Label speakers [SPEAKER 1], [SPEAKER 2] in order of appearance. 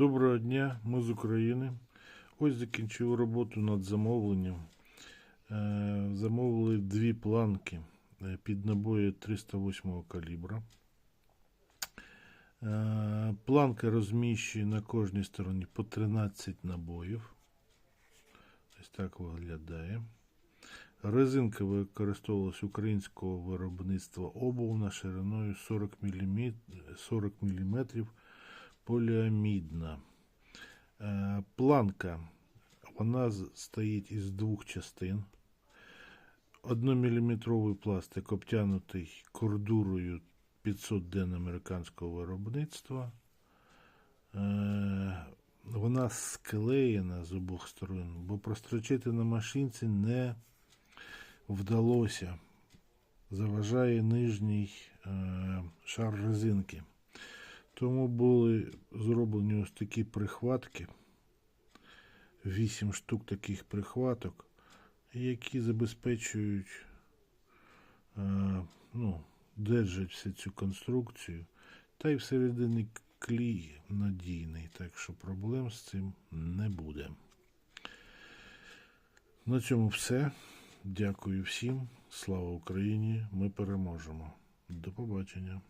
[SPEAKER 1] Доброго дня, ми з України. Ось закінчив роботу над замовленням. Е, Замовили дві планки е, під набої 308 калібра. Е, Планка розміщує на кожній стороні по 13 набоїв. Ось так виглядає. Резинка використовувалась українського виробництва обувна шириною 40 мм, 40 мм поліамідна. Е, Планка вона стоїть із двох частин. Одноміліметровий пластик обтянутий кордурою 500 ден американського виробництва. Е, Вона склеєна з обох сторон, бо прострочити на машинці не вдалося. Заважає нижній е, шар резинки. Тому були зроблені ось такі прихватки. Вісім штук таких прихваток, які забезпечують, е, ну, держать всю цю конструкцію. Та й всередині клій надійний, так що проблем з цим не буде. На цьому все. Дякую всім. Слава Україні! Ми переможемо. До побачення.